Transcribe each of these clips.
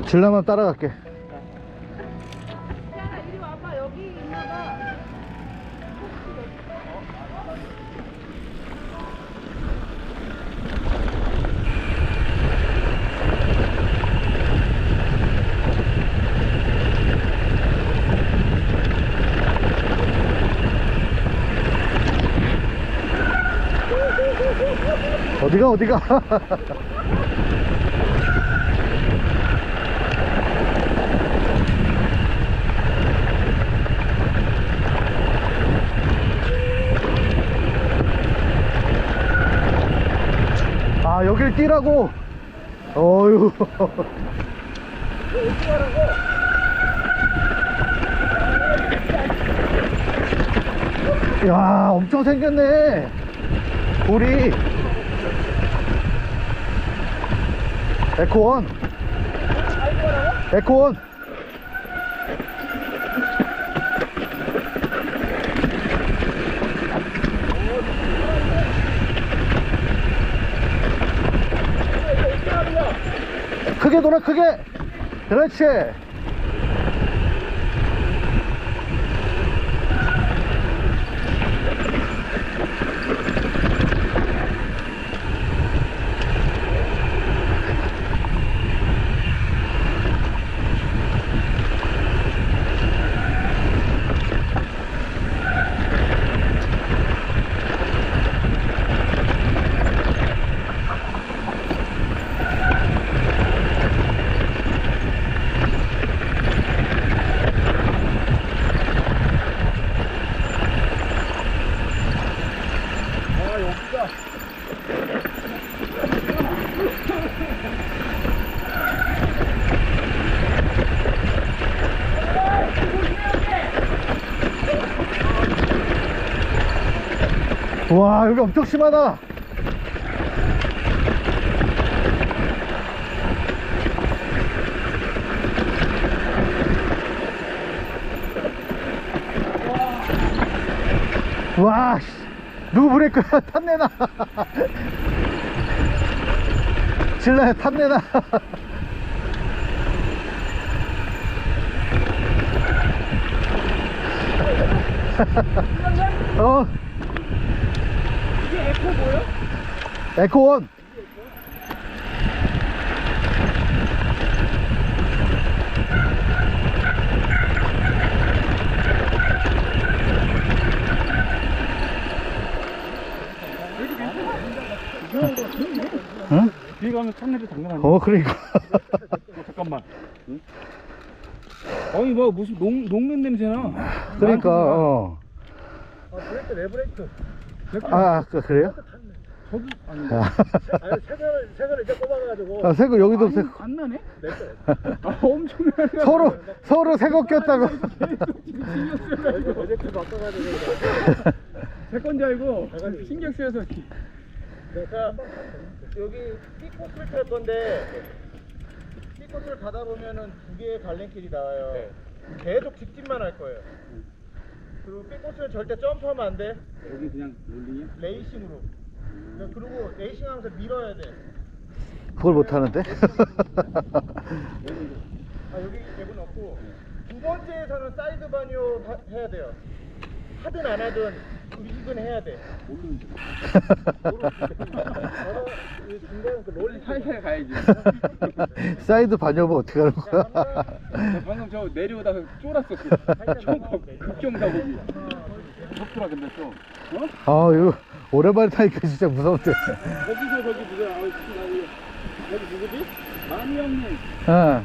질라만 따라갈게. 어디가 어디가? 아 여길 뛰라고. 어휴. 야 엄청 생겼네. 우리 에코원 에코원 크게 돌아 크게? 그렇지 와 여기 엄청 심하다. 와 씨, 누구 브레이크야? 탔내나 질러야 탔내나 어? 이게 에코 뭐요? 에코 원 응? 뒤에 가면 탄내도 장난 아니야. 어 그러니까 어, 잠깐만. 응? 아니 뭐 무슨 녹, 녹는 냄새나. 그러니까 어. 브레이크 내 브레이크. 아 그- 그래요? 저도 아니 아, 아니 색을 색을 이제 꼽아가지고. 아 새거 여기도 새거 안 나네? 내 거. 아 엄청 나네. 서로 서로 새거 꼈다고 어제 그 바꿔가지고. 제 건지 알고 신경 쓰여서. 자, 여기 삐코스를 탈 건데 삐코스를 가다 보면은 두 개의 갈림길이 나와요. 계속 직진만 할 거예요. 그리고 삐코스는 절대 점프하면 안 돼. 여기 그냥 롤링이야? 레이싱으로. 그러니까 그리고 레이싱하면서 밀어야 돼. 그걸 못 하는데 아 여기 랩은 없고 두 번째에서는 사이드 바니오 하- 해야 돼요. 하든 안 하든 의식은 해야 돼. 모르는데. 저는 이 중간 그 롤링 살살 가야지. 사이드 반여보 어떻게 하는 거야 나 방금 저 내려오다가 쫄았어. 처음 극경사고기. 무섭더라 근데 좀. 어? 아 이거 오랜만에 타니까 진짜 무서운데 거기서 저기 누구야? 아, 여기 누구지? 마미 형님. 어. 아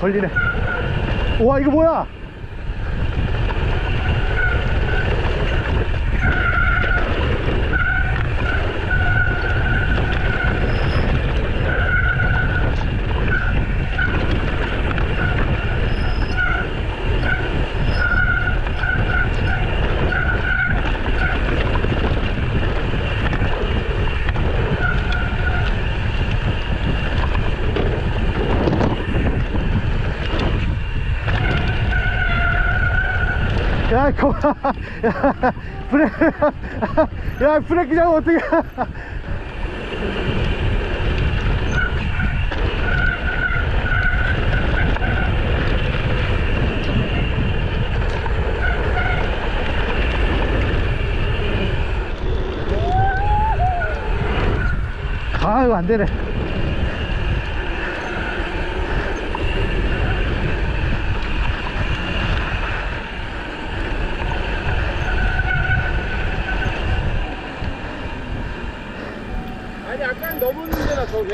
걸리네. 와 이거 뭐야 아, 거, 야, 브레이크, 야, 브레이크 잡으면 어떡해. 아, 이거 안 되네. 아